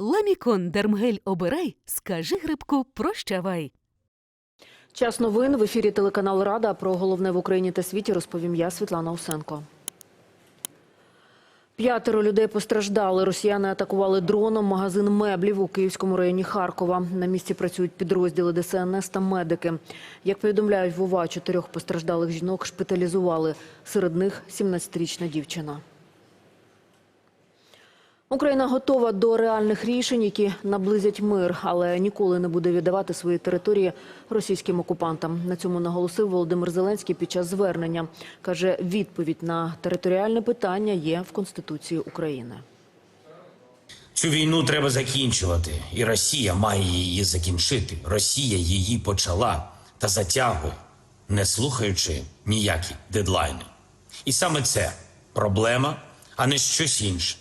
Ламікон Дермгель обирай, скажи грибку прощавай. Час новин в ефірі телеканал Рада про головне в Україні та світі розповім я, Світлана Усенко. П'ятеро людей постраждали. Росіяни атакували дроном магазин меблів у Київському районі Харкова. На місці працюють підрозділи ДСНС та медики. Як повідомляють в ОВА, чотирьох постраждалих жінок шпиталізували. Серед них 17-річна дівчина. Україна готова до реальних рішень, які наблизять мир, але ніколи не буде віддавати свої території російським окупантам. На цьому наголосив Володимир Зеленський під час звернення. Каже, відповідь на територіальне питання є в Конституції України. Цю війну треба закінчувати, і Росія має її закінчити. Росія її почала та затягує, не слухаючи ніякі дедлайни. І саме це проблема, а не щось інше.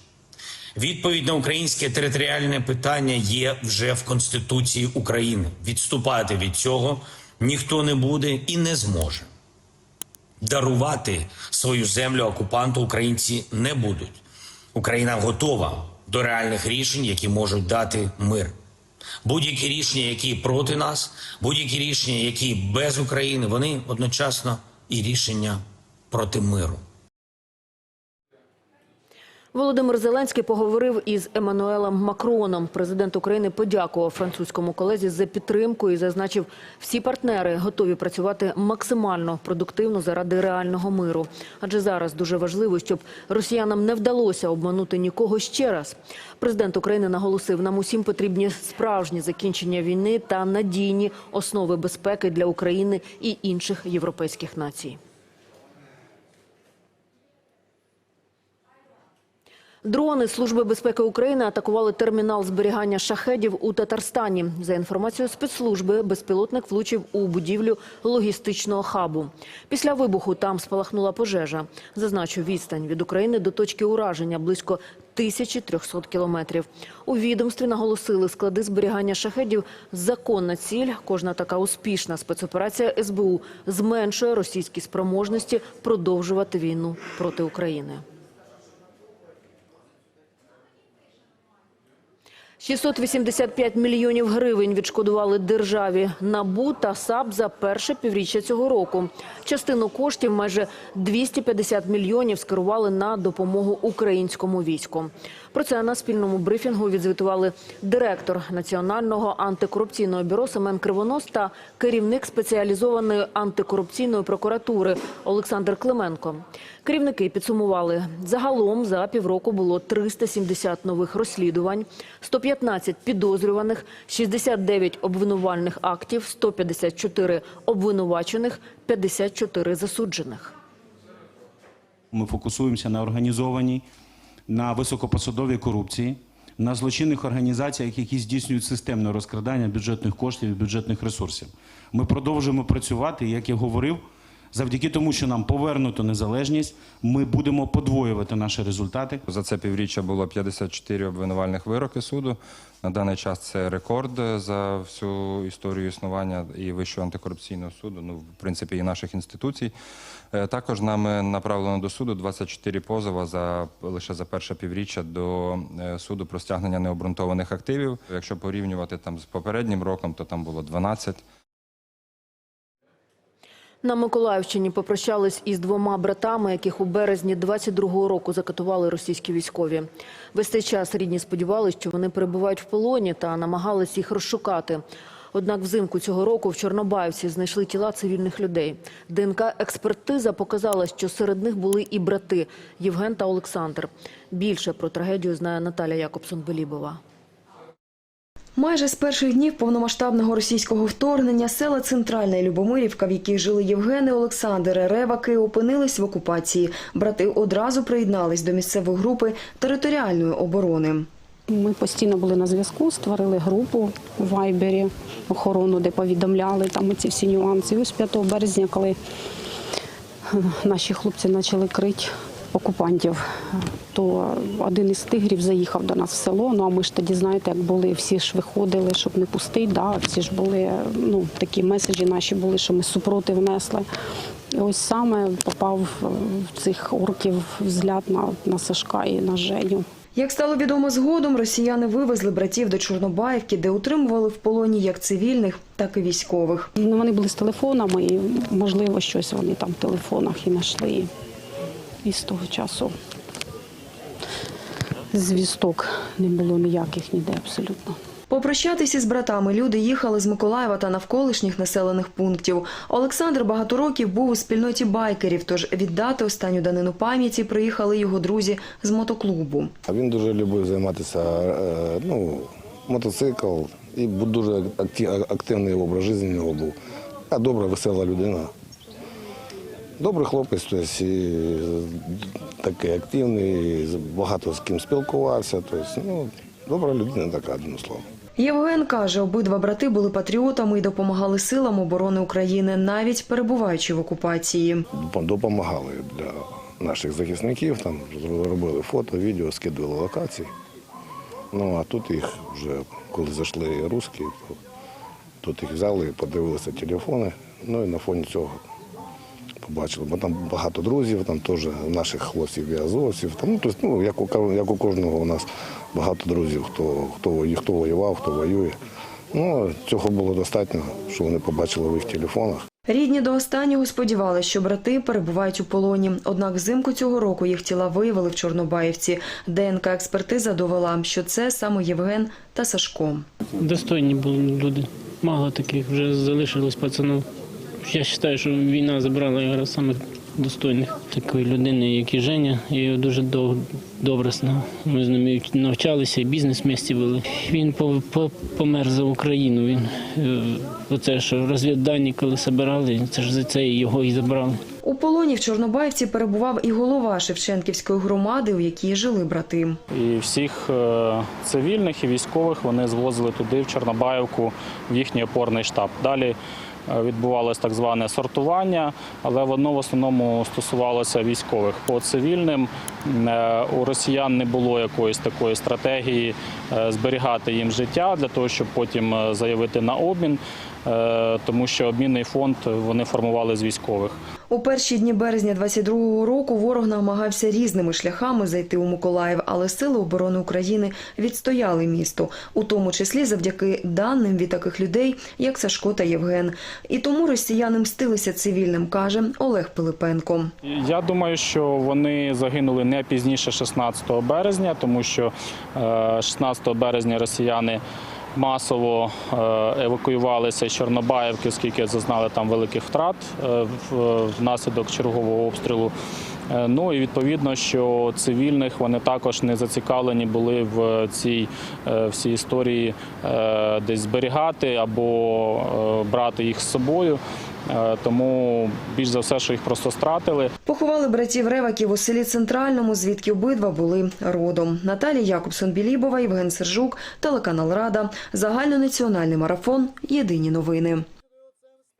Відповідь на українське територіальне питання є вже в Конституції України. Відступати від цього ніхто не буде і не зможе. Дарувати свою землю окупанту українці не будуть. Україна готова до реальних рішень, які можуть дати мир. Будь-які рішення, які проти нас, будь-які рішення, які без України, вони одночасно і рішення проти миру. Володимир Зеленський поговорив із Еммануелем Макроном. Президент України подякував французькому колезі за підтримку і зазначив, всі партнери готові працювати максимально продуктивно заради реального миру. Адже зараз дуже важливо, щоб росіянам не вдалося обманути нікого ще раз. Президент України наголосив, нам усім потрібні справжні закінчення війни та надійні основи безпеки для України і інших європейських націй. Дрони Служби безпеки України атакували термінал зберігання шахедів у Татарстані. За інформацією спецслужби, безпілотник влучив у будівлю логістичного хабу. Після вибуху там спалахнула пожежа. Зазначу, відстань від України до точки ураження близько 1300 кілометрів. У відомстві наголосили, склади зберігання шахедів – законна ціль. Кожна така успішна спецоперація СБУ зменшує російські спроможності продовжувати війну проти України. 685 мільйонів гривень відшкодували державі НАБУ та САП за перше півріччя цього року. Частину коштів, майже 250 мільйонів, скерували на допомогу українському війську. Про це на спільному брифінгу відзвітували директор Національного антикорупційного бюро Семен Кривонос та керівник спеціалізованої антикорупційної прокуратури Олександр Клименко. Керівники підсумували, загалом за півроку було 370 нових розслідувань, 115 підозрюваних, 69 обвинувальних актів, 154 обвинувачених, 54 засуджених. Ми фокусуємося на організованій, на високопосадовій корупції, на злочинних організаціях, які здійснюють системне розкрадання бюджетних коштів і бюджетних ресурсів. Ми продовжуємо працювати, як я говорив, завдяки тому, що нам повернуто незалежність, ми будемо подвоювати наші результати. За це півріччя було 54 обвинувальних вироки суду. На даний час це рекорд за всю історію існування і Вищого антикорупційного суду, ну, в принципі, і наших інституцій. Е, Також нами направлено до суду 24 позова за, лише за перше півріччя до е, суду про стягнення необґрунтованих активів. Якщо порівнювати там з попереднім роком, то там було 12. На Миколаївщині попрощались із двома братами, яких у березні 22-го року закатували російські військові. Весь цей час рідні сподівалися, що вони перебувають в полоні та намагались їх розшукати. Однак взимку цього року в Чорнобаївці знайшли тіла цивільних людей. ДНК-експертиза показала, що серед них були і брати Євген та Олександр. Більше про трагедію знає Наталя Якобсон-Белібова. Майже з перших днів повномасштабного російського вторгнення села Центральна Любомирівка, в яких жили Євген і Олександр Реваки, опинились в окупації. Брати одразу приєднались до місцевої групи територіальної оборони. Ми постійно були на зв'язку, створили групу у Вайбері, охорону, де повідомляли там ці всі нюанси. І ось 5 березня, коли е, наші хлопці почали крити окупантів, то один із тигрів заїхав до нас в село. Ну а ми ж тоді, знаєте, як були, всі ж виходили, щоб не пустити. Да, всі ж були, ну такі меседжі наші були, що ми супротив несли. І ось саме попав в цих орків взгляд на, на Сашка і на Женю. Як стало відомо згодом, росіяни вивезли братів до Чорнобаївки, де утримували в полоні як цивільних, так і військових. Ну, Вони були з телефонами, і можливо щось вони там в телефонах і знайшли. І з того часу звісток не було ніяких ніде абсолютно. Попрощатися з братами люди їхали з Миколаєва та навколишніх населених пунктів. Олександр багато років був у спільноті байкерів, тож віддати останню данину пам'яті приїхали його друзі з мотоклубу. Він дуже любив займатися е, ну, мотоцикл і був дуже активний образ життя у нього був. А добра, весела людина. Добрий хлопець, тобто, і такий активний, і багато з ким спілкувався. Тобто, ну, добра людина така, одним словом. Євген каже, обидва брати були патріотами і допомагали силам оборони України, навіть перебуваючи в окупації. Допомагали для наших захисників, там робили фото, відео, скидували локації. Ну а тут їх вже, коли зайшли русські, тут їх взяли, подивилися телефони, ну і на фоні цього побачили. Бо там багато друзів, там теж наших хлопців і азовців. Там, ну, тобто, ну, як, у, як у кожного у нас багато друзів, хто, хто, хто воював, хто воює. Ну, цього було достатньо, що вони побачили в їх телефонах. Рідні до останнього сподівалися, що брати перебувають у полоні. Однак взимку цього року їх тіла виявили в Чорнобаївці. ДНК експертиза довела, що це саме Євген та Сашко. Достойні були люди. Мало таких вже залишилось пацанів. Я вважаю, що війна забрала якраз самих достойних такої людини, як і Женя. Я його дуже дов- добре знав. Ми з ним навчалися, і бізнес в місті вели. Він по- по- помер за Україну. Він е, оце, що розвіддані, коли збирали, це ж за це його і забрали. У полоні в Чорнобаївці перебував і голова Шевченківської громади, у якій жили брати. І всіх е, цивільних і військових вони звозили туди, в Чорнобаївку, в їхній опорний штаб. Далі відбувалось так зване сортування, але воно в основному стосувалося військових. По цивільним е, у росіян не було якоїсь такої стратегії е, зберігати їм життя для того, щоб потім е, заявити на обмін, е, тому що обмінний фонд вони формували з військових. У перші дні березня 22-го року ворог намагався різними шляхами зайти у Миколаїв, але сили оборони України відстояли місто, у тому числі завдяки даним від таких людей, як Сашко та Євген. І тому росіяни мстилися цивільним, каже Олег Пилипенко. Я думаю, що вони загинули не пізніше 16 березня, тому що е, 16 березня росіяни масово е, евакуювалися з Чорнобаївки, оскільки зазнали там великих втрат е, внаслідок чергового обстрілу. Е, Ну і відповідно, що цивільних вони також не зацікавлені були в цій е, всій історії е, десь зберігати або е, брати їх з собою. Е, Тому більш за все, що їх просто стратили. Поховали братів Реваків у селі Центральному, звідки обидва були родом. Наталія Якобсон-Білібова, Євген Сержук, телеканал Рада, загальнонаціональний марафон. Єдині новини.